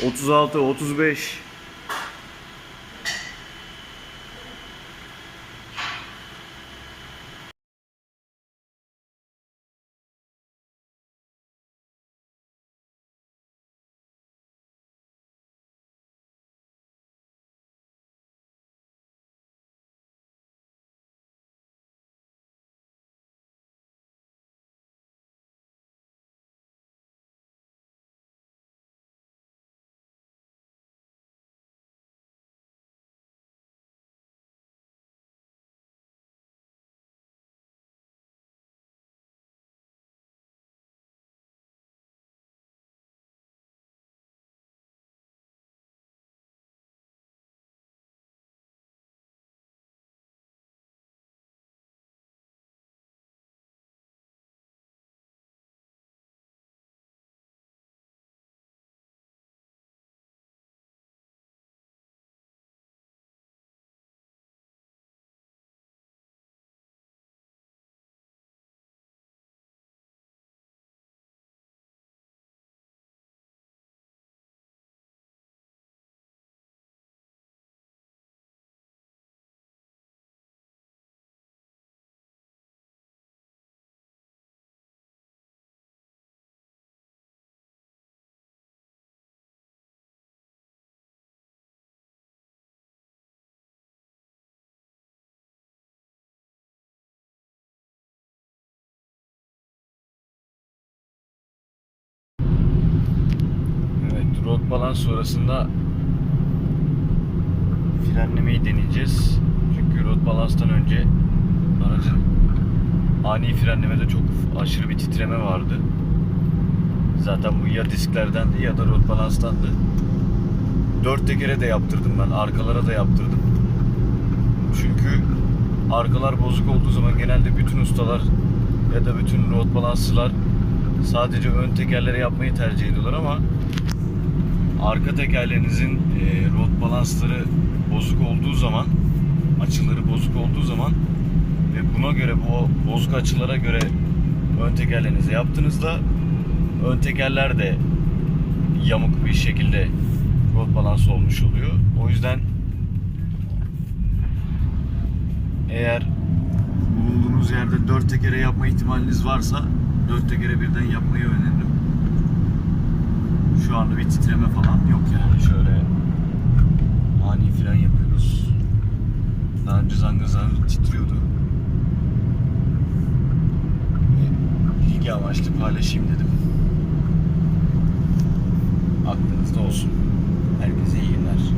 36, 35. Balans sonrasında frenlemeyi deneyeceğiz. Çünkü rot balanstan önce aracın ani frenlemede çok aşırı bir titreme vardı. Zaten bu ya disklerdendi ya da rot balanstandı. Dört tekere de yaptırdım ben, arkalara da yaptırdım. Çünkü arkalar bozuk olduğu zaman genelde bütün ustalar ya da bütün rot balansçılar sadece ön tekerlere yapmayı tercih ediyorlar ama arka tekerlerinizin e, rot balansları bozuk olduğu zaman açıları bozuk olduğu zaman ve buna göre bu bozuk açılara göre ön tekerlerinizi yaptığınızda ön tekerler de yamuk bir şekilde rot balansı olmuş oluyor. O yüzden eğer bulunduğunuz yerde dört tekere yapma ihtimaliniz varsa dört tekere birden yapmayı öneririm. Anda bir titreme falan yok yani. Şöyle ani fren yapıyoruz. Daha önce zangır zangır titriyordu. Ve Bilgi amaçlı paylaşayım dedim. Aklınızda olsun. Herkese iyi günler.